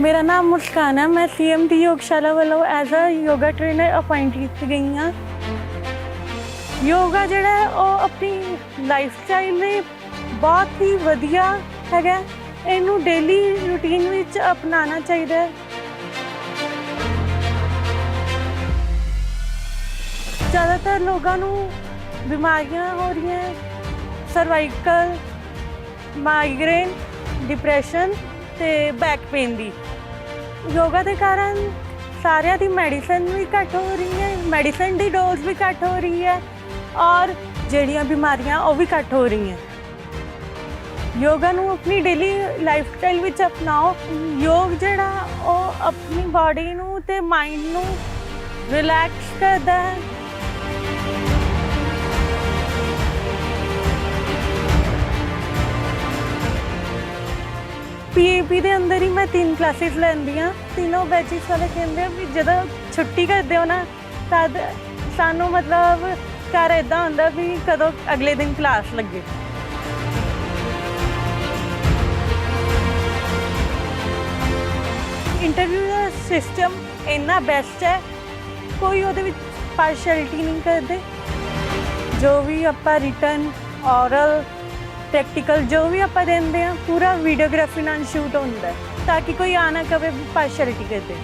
ਮੇਰਾ ਨਾਮ ਮੁਸਕਾਨ ਹੈ, ਮੈਂ ਸੀਐਮਡੀ ਯੋਗਸ਼ਾਲਾ ਵੱਲੋਂ as a yoga trainer appoint ਕੀਤੀ ਗਈ ਹਾਂ। ਯੋਗਾ ਜਿਹੜਾ ਹੈ, ਉਹ ਆਪਣੀ ਲਾਈਫ ਸਟਾਈਲ ਲਈ ਬਹੁਤ ਹੀ ਵਧੀਆ ਹੈਗਾ ਇਹਨੂੰ ਡੇਲੀ ਰੂਟੀਨ ਵਿੱਚ ਅਪਣਾਉਣਾ ਚਾਹੀਦਾ ਹੈ। ਜ਼ਿਆਦਾਤਰ ਲੋਕਾਂ ਨੂੰ ਬਿਮਾਰੀਆਂ ਹੋ ਰਹੀਆਂ ਸਰਵਾਈਕਲ ਮਾਈਗ੍ਰੇਨ ਡਿਪਰੈਸ਼ਨ ਤੇ ਬੈਕ ਪੇਨ ਦੀ। ਯੋਗਾ ਦੇ ਕਾਰਨ ਸਾਰਿਆਂ ਦੀ ਮੈਡੀਸਨ ਵੀ ਘੱਟ ਹੋ ਰਹੀ ਹੈ ਮੈਡੀਸਨ ਦੀ ਡੋਜ਼ ਵੀ ਘੱਟ ਹੋ ਰਹੀ ਹੈ ਔਰ ਜਿਹੜੀਆਂ ਬਿਮਾਰੀਆਂ ਉਹ ਵੀ ਘੱਟ ਹੋ ਰਹੀਆਂ। ਯੋਗਾ ਨੂੰ ਆਪਣੀ ਡੇਲੀ ਲਾਈਫ ਸਟਾਈਲ ਵਿੱਚ ਅਪਣਾਓ। ਯੋਗ ਜਿਹੜਾ ਉਹ ਆਪਣੀ ਬਾਡੀ ਨੂੰ ਤੇ ਮਾਈਂਡ ਨੂੰ ਰਿਲੈਕਸ ਕਰਦਾ ਹੈ। ਪੀਏਪੀ ਦੇ ਅੰਦਰ ਹੀ ਮੈਂ ਤਿੰਨ ਕਲਾਸਿਸ ਲੈਂਦੀ ਹਾਂ। ਤਿੰਨੋਂ ਬੈਚਿਸ ਵਾਲੇ ਕਹਿੰਦੇ ਆ ਵੀ ਜਦੋਂ ਛੁੱਟੀ ਕਰਦੇ ਹੋ ਨਾ, ਤਦ ਸਾਨੂੰ ਮਤਲਬ ਘਰ ਇਦਾਂ ਹੁੰਦਾ ਵੀ ਕਦੋਂ ਅਗਲੇ ਦਿਨ ਕਲਾਸ ਲੱਗੇ। ਇੰਟਰਵਿਊ ਦਾ ਸਿਸਟਮ ਇੰਨਾ ਬੈਸਟ ਹੈ, ਕੋਈ ਉਹਦੇ ਵਿੱਚ ਪਾਰਸ਼ੈਲਿਟੀ ਨਹੀਂ ਕਰਦੇ। ਜੋ ਵੀ ਆਪਾਂ ਰਿਟਰਨ ਔਰਲ ਪ੍ਰੈਕਟੀਕਲ ਜੋ ਵੀ ਆਪਾਂ ਦਿੰਦੇ ਆ ਪੂਰਾ ਵੀਡੀਓਗ੍ਰਾਫੀ ਨਾਲ ਸ਼ੂਟ ਹੁੰਦਾ ਤਾਂ ਕਿ ਕੋਈ ਆ ਨਾ ਕਵੇ ਪਾਰਸ਼ੈਲਿਟੀ ਕਰਦੇ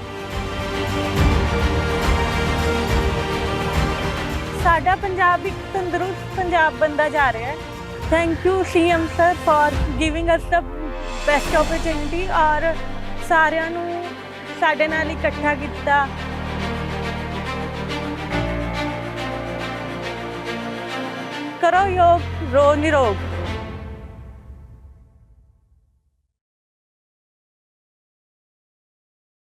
ਸਾਡਾ ਪੰਜਾਬ ਇੱਕ ਤੰਦਰੁਸਤ ਪੰਜਾਬ ਬੰਦਾ ਜਾ ਰਿਹਾ ਹੈ। Thank you CM sir for giving us the best opportunity ਔਰ ਸਾਰਿਆਂ ਨੂੰ ਸਾਡੇ ਨਾਲ ਇਕੱਠਾ ਕੀਤਾ। ਕਰੋ ਯੋਗ, ਰੋ ਨਿਰੋਗ।